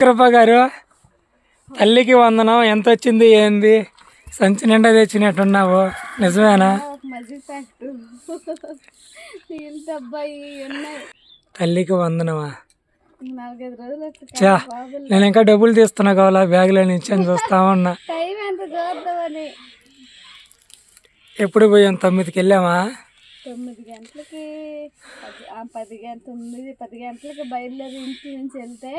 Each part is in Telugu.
కృప గారు తల్లికి వందనం ఎంత వచ్చింది ఏంది? సంచి నిండా తెచ్చినట్టున్నావు. నిజమేనా? తల్లికి వందనమా? చా నేను ఇంకా డబ్బులు తీస్తున్నా కావాలా? బ్యాగ్లో నుంచి అని చూస్తా ఉన్నా. ఎప్పుడు పోయాం? తొమ్మిదికి వెళ్ళామా? తొమ్మిది గంటలకి పది తొమ్మిది పది గంటలకి బయలుదేరి ఇంటి నుంచి వెళ్తే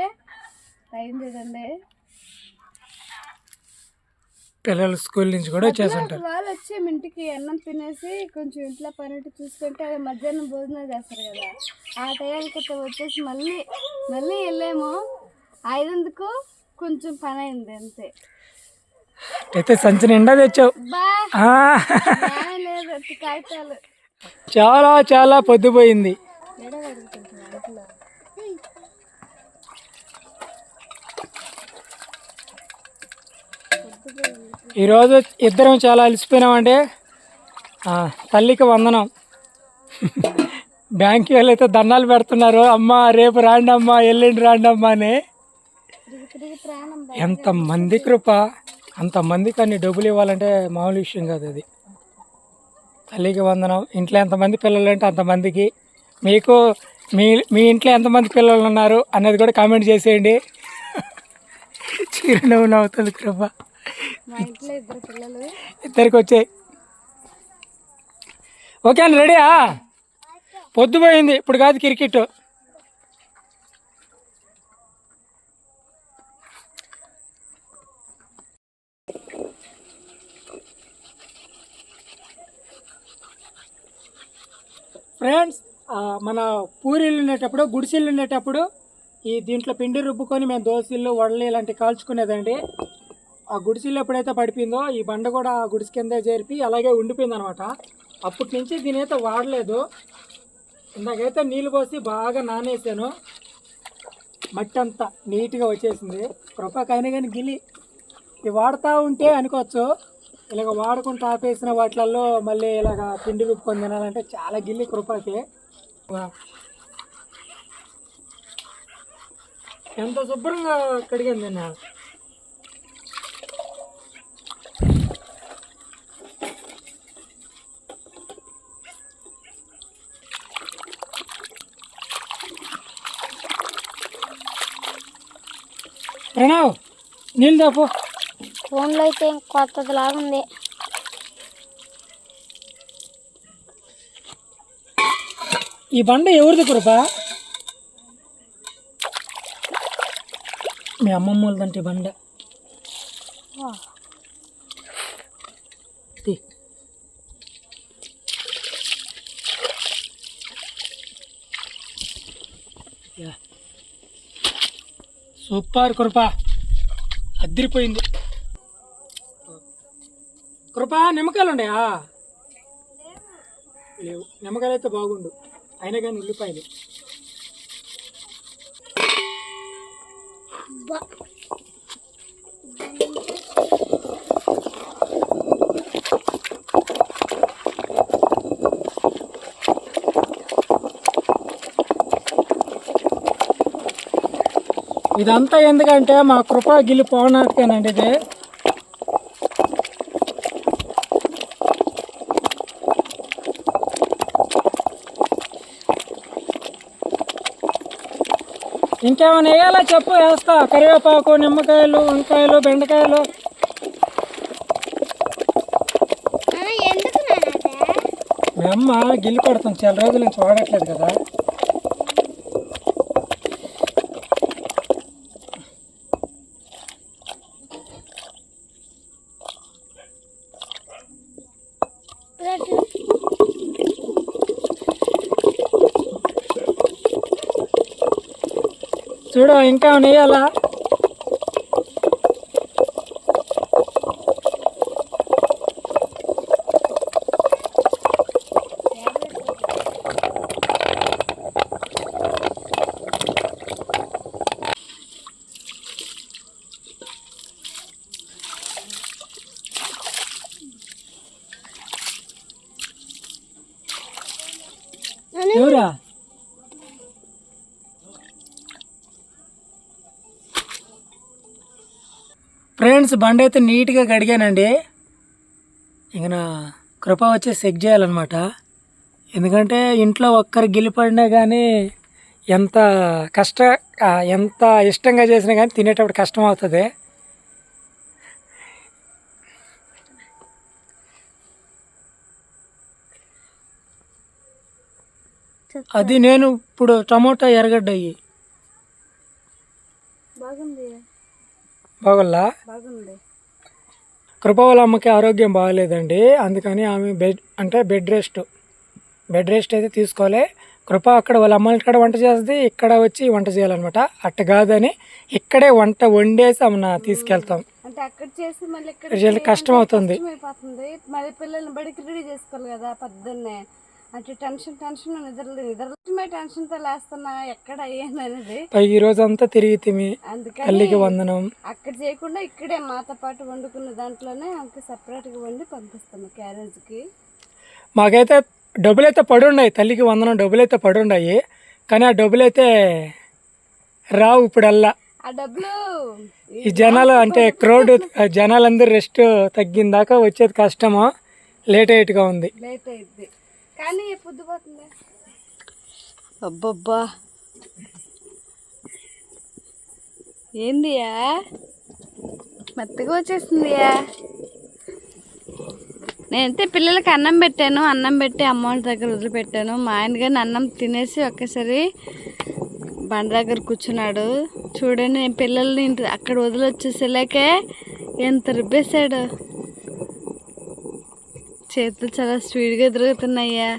టైం చూడండి పిల్లలు స్కూల్ నుంచి కూడా వచ్చేస్తుంటారు. వాళ్ళు వచ్చాము ఇంటికి అన్నం తినేసి కొంచెం ఇంట్లో పని చూసుకుంటే అది మధ్యాహ్నం భోజనం చేస్తారు కదా. ఆ టైంకి వచ్చేసి మళ్ళీ మళ్ళీ వెళ్ళాము. ఐదందుకు కొంచెం పని అయింది అంతే. అయితే సంచి నిండా తెచ్చావు. చాలా చాలా పొద్దుపోయింది. ఈరోజు ఇద్దరం చాలా అలసిపోయినామంటే తల్లికి వందనం. బ్యాంక్కి వాళ్ళైతే దండాలు పెడుతున్నారు. అమ్మ రేపు రాండి అమ్మ ఎల్లుండి రాండి అమ్మ అని. ఎంతమంది మంది కృప. అంతమందికి అన్ని డబ్బులు ఇవ్వాలంటే మామూలు విషయం కాదు అది. తల్లికి వందనం. ఇంట్లో ఎంతమంది పిల్లలు అంటే అంతమందికి మీకు మీ మీ ఇంట్లో ఎంతమంది పిల్లలు ఉన్నారు అనేది కూడా కామెంట్ చేసేయండి. చిరునవ్వు నవ్వుతుంది కృప. మా ఇంట్లో ఇద్దరు పిల్లలు. ఇద్దరికి వచ్చాయి ఓకే అండి రెడీయా? పొద్దుపోయింది ఇప్పుడు కాదు క్రికెట్. ఫ్రెండ్స్ మన పూరీలు ఉండేటప్పుడు గుడిసెలు ఉండేటప్పుడు ఈ దీంట్లో పిండి రుబ్బుకొని మేము దోశలు వడలు ఇలాంటివి కాల్చుకునేదండి. ఆ గుడిసెలు ఎప్పుడైతే పడిపోయిందో ఈ బండ కూడా ఆ గుడిసె కిందే చేరిపి అలాగే ఉండిపోయింది అనమాట అప్పటి నుంచి దీని అయితే వాడలేదు. ఇందాకైతే నీళ్ళు పోసి బాగా నానేసాను. మట్టి అంతా నీట్గా వచ్చేసింది. కృపకైనా కానీ గిలి ఇవి వాడుతూ ఉంటే అనుకోవచ్చు. ఇలాగ వాడుకుంటూ ఆపేసిన వాటిలలో మళ్ళీ ఇలాగ పిండి రుబ్బుకొని తినాలంటే చాలా గిల్లి కృపకి. వా. ఎంత శుభ్రంగా కడిగింది నేను. ప్రణవ్ నీళ్ళు దాపు ఫోన్లో అయితే కొత్తది లాగుంది ఈ బండ ఎవరిది కృప మీ అమ్మమ్మ వాళ్ళదంటే బండ. సూపర్ కృప. అదిరిపోయింది కృప నిమ్మకాయలు ఉన్నాయా? లేవు. నిమ్మకాయలు అయితే బాగుండు. అయినా కానీ ఉల్లిపాయలు. ఇదంతా ఎందుకంటే మా కృప గిల్లి పోవడానికేనండి ఇది. ఇంకేమైనా వేయాలా చెప్పు? వేస్తా. కరివేపాకు నిమ్మకాయలు వంకాయలు బెండకాయలు. ఎందుకు మీ అమ్మ గిల్లి కొడుతుంది. చాలా రోజుల నుంచి వాడట్లేదు కదా. చూడు ఇంకా ఉన్నాయాలా వేయాలా ఎవరా? ఫ్రెండ్స్ బండి అయితే నీట్గా కడిగానండి. ఇక నా కృప వచ్చి చెక్ చేయాలన్నమాట. ఎందుకంటే ఇంట్లో ఒక్కరు గెలిపడినా కానీ ఎంత కష్ట ఎంత ఇష్టంగా చేసినా కానీ తినేటప్పుడు కష్టం అవుతుంది. అది నేను ఇప్పుడు టమోటా ఎర్రగడ్డ అయ్యి బాగుంది? కృప వాళ్ళ అమ్మకి ఆరోగ్యం బాగాలేదండి. అందుకని ఆమె బెడ్ అంటే బెడ్ రెస్ట్. బెడ్ రెస్ట్ అయితే తీసుకోవాలి కృప అక్కడ వాళ్ళ అమ్మ ఇక్కడ వంట చేస్తుంది ఇక్కడ వచ్చి వంట చేయాలన్నమాట. అట్ట కాదని ఇక్కడే వంట వండేసి ఆమెను తీసుకెళ్తాం. అంటే అక్కడ చేసి మళ్ళీ ఇక్కడ ఇక్కడ చేయాలి కష్టం అవుతుంది మళ్ళీ పిల్లల్ని బడికి రెడీ చేసుకోవాలి కదా పొద్దున్నే. అంటే టెన్షన్ టెన్షన్ నిద్రలు నిద్రమే టెన్షన్తో లేస్తున్నా ఎక్కడ అయ్యాను అనేది. పైగా ఈ రోజు అంతా తిరిగి తిమి. అందుకని తల్లికి వందనం. అక్కడ చేయకుండా ఇక్కడే మాతో పాటు వండుకున్న దాంట్లోనే ఆమెకి separate గా వండి పంపిస్తాము carriage కి. మాకైతే డబ్బులు అయితే పడున్నాయి తల్లికి వందనం డబ్బులు అయితే పడున్నాయి కానీ ఆ డబ్బులు అయితే రావు ఇప్పుడల్లా. ఆ డబ్బులు ఈ జనాలు అంటే క్రౌడ్ జనాలందరూ రెస్ట్ తగ్గిన దాకా వచ్చేది కష్టము. లేట్ అయ్యేట్టుగా ఉంది. లేట్ అయింది కానీ పొద్దుపోతుంది అబ్బబ్బా. ఏందియా? మెత్తగా వచ్చేసిందియా? నేనైతే పిల్లలకి అన్నం పెట్టాను అన్నం పెట్టి అమ్మవారి దగ్గర వదిలిపెట్టాను. మా ఆయన కానీ అన్నం తినేసి ఒక్కసారి బండ దగ్గర కూర్చున్నాడు. చూడండి నేను పిల్లల్ని అక్కడ వదిలి వచ్చేసేలాకే ఎంత రుబ్బేశాడు. చేతులు చాలా స్పీడ్గా తిరుగుతున్నాయ్యా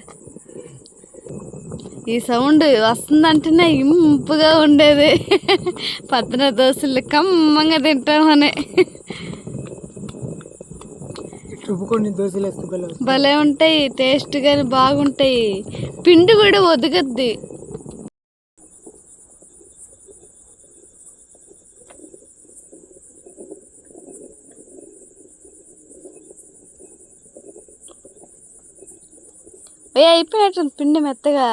ఈ సౌండ్ వస్తుందంటేనే ఇంపుగా ఉండేది. పద్దన దోశలు కమ్మంగా తింటామని. భలే ఉంటాయి టేస్ట్ కానీ బాగుంటాయి. పిండి కూడా ఒదగద్ది. ఏ అయిపోయినట్టుంది పిండి మెత్తగా.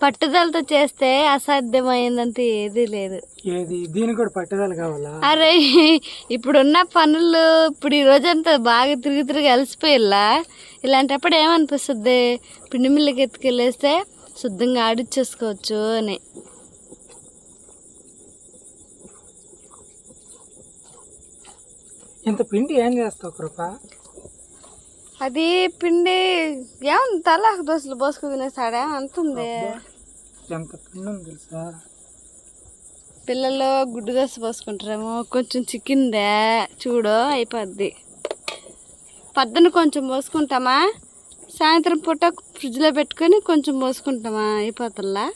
పట్టుదలతో చేస్తే అసాధ్యమైందంటే ఏదీ లేదు. ఏది? దీనికి కూడా పట్టుదల కావాలా? అరే ఇప్పుడున్న పనులు ఇప్పుడు ఈ రోజంతా బాగా తిరిగి తిరిగి అలసిపోయిల్లా ఇలాంటప్పుడు ఏమనిపిస్తుంది? పిండి మిల్లుకి ఎత్తుకెళ్ళేస్తే శుద్ధంగా ఆడిచ్చేసుకోవచ్చు అని. ఇంత పిండి ఏం చేస్తావు కృప? అది పిండి ఏముంది తల దోశలు పోసుకు తినేస్తాడా అంతుంది. ఎంత పిండి ఉంది తెలుసా? పిల్లలు గుడ్డు దోశ పోసుకుంటారేమో కొంచెం చిక్కిందే చూడు అయిపోద్ది. పద్దన కొంచెం పోసుకుంటామా సాయంత్రం పూట ఫ్రిడ్జ్లో పెట్టుకొని కొంచెం పోసుకుంటామా అయిపోతుందా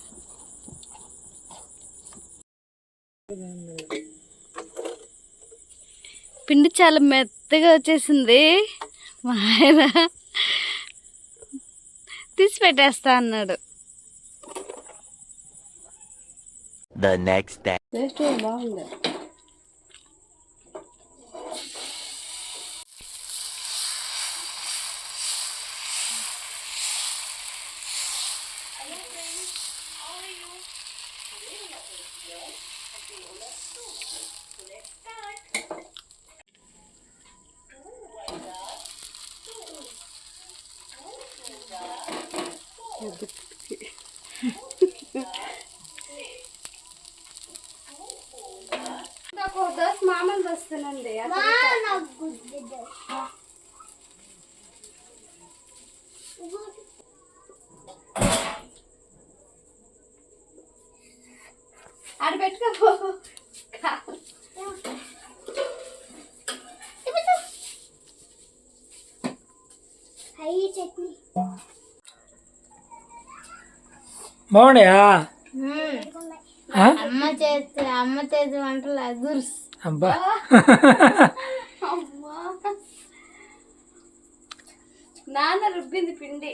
పిండి చాలా మెత్తగా వచ్చేసింది. మా ఆయన తీసి పెట్టేస్తా అన్నాడు. The next day. టేస్ట్ బాగుంది? ఒక దోశ మామూలు వస్తానండి ఆడ పెట్టుకో బాగున్నాయా ఆ? అమ్మ చేతి అమ్మ చేతి వంటలు అదుర్స్ అబ్బా. నాన్న రుబ్బింది పిండి.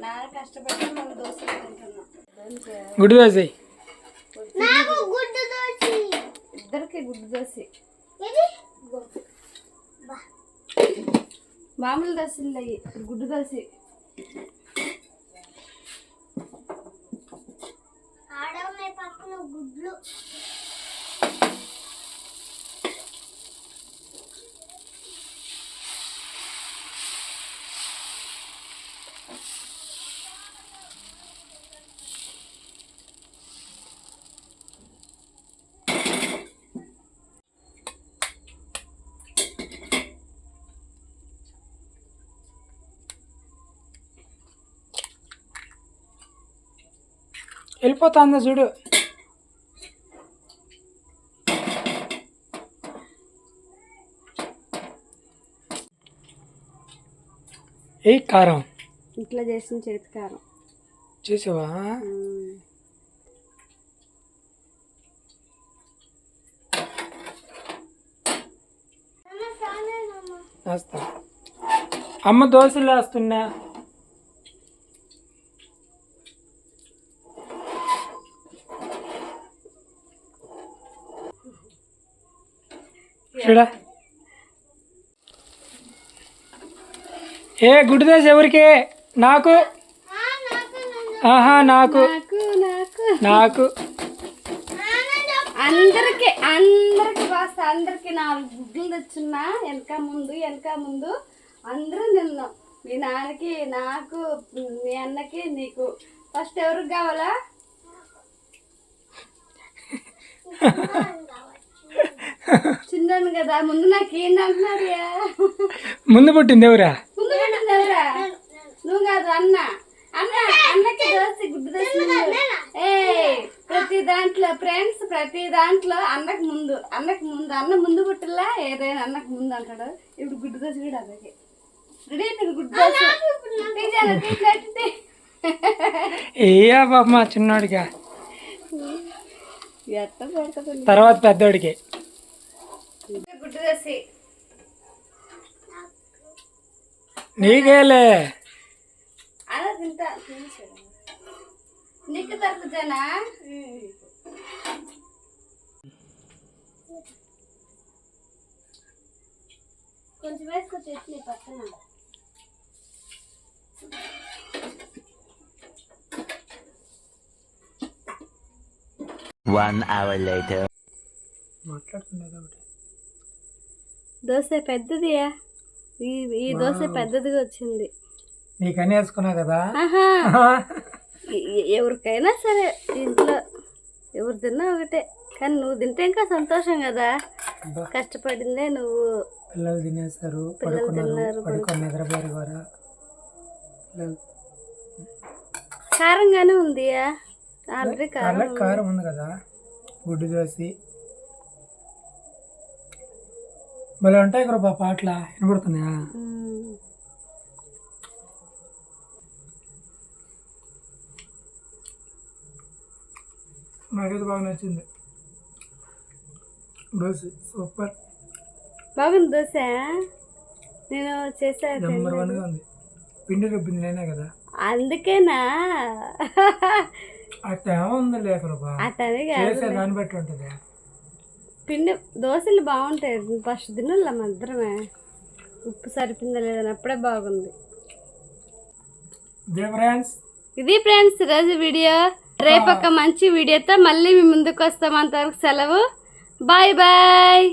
నాన్న కష్టపడి మనం దోశలు తింటున్నాం. గుడి దోశ ఇద్దరికి గుడ్డు దోశ. మామూలు దోశలు అయ్యి గుడ్డు దోశ. Lo వెళ్ళిపోతుందా చూడు ఏ కారం. ఇంట్లో చేసిన చేతి కారం. చూసావా? వేస్తా అమ్మ దోశలు వేస్తున్నా చూడా? ఏ దోశ ఎవరికి? నాకు? ఆహా నాకు. నాకు. నాకు నాకు అందరికి అందరికి బాస్ అందరికి నాలుగు గుడ్లు తెచ్చున్నా. వెనక ముందు వెనక ముందు అందరూ తిన్నాం. మీ నాన్నకి నాకు మీ అన్నకి నీకు. ఫస్ట్ ఎవరికి కావాలా? చిన్నాను కదా ముందు నాకు ఏంటంటున్నారియా ముందు పుట్టింది ఎవరా? ముందు పెట్టింది ఎవరా? నువ్వు కాదు అన్న. అన్న అన్నకి దోశ గుడ్డు ముందు. ఏయ్ ప్రతి దాంట్లో ఫ్రెండ్స్ ప్రతి దాంట్లో అన్నకు ముందు. అన్నకు ముందు. అన్న ముందు పుట్టలా? ఏదైనా అన్నకు ముందు అంటాడు. ఇప్పుడు గుడ్డు దోశ కూడా అదే రెడీ అయిపోయింది గుడ్డు తీ. ఏయా బామ్మ చిన్నోడిగా తర్వాత పెద్దోడికి. నీకేలే. అలా తింటా నీకు కొంచెం వేసుకో చట్నీ పక్కన. One hour later. మాట్లాడుతున్నది ఒకటి. దోశ పెద్దదియా? ఈ ఈ దోశ పెద్దదిగా వచ్చింది. నీకని వేసుకున్నావు కదా? ఎవరికైనా సరే ఇంట్లో ఎవరు తిన్నా ఒకటే. కానీ నువ్వు తింటే ఇంకా సంతోషం కదా? కష్టపడిందే నువ్వు. పిల్లలు తినేస్తారు పడుకున్నారు నిద్రపోయారు కూడా. కారంగానే ఉంది ఆల్రెడీ కారం కారం ఉంది కదా? గుడ్డు దోసి భలే ఉంటాయి బాబా పాటల. వినపడుతున్నాయా. నాకైతే బాగా నచ్చింది. దోశ. సూపర్. బాగుంది దోశ? నేను చేసా నెంబర్ వన్గా ఉంది. పిండి రుబ్బింది నేనే కదా. అందుకేనా? అట్లా ఏముంది లేకరు బా అతని కాదు చేసే దాన్ని బట్టి ఉంటుంది పిండి దోశలు బాగుంటాయి. ఫస్ట్ తిన్నాం మద్దరమే ఉప్పు సరిపోయిందా లేదని అప్పుడే బాగుంది. ఇది ఫ్రెండ్స్. ఈరోజు వీడియో. రేపు ఒక మంచి వీడియోతో మళ్ళీ మీ ముందుకు వస్తాం. అంతవరకు సెలవు. Bye bye.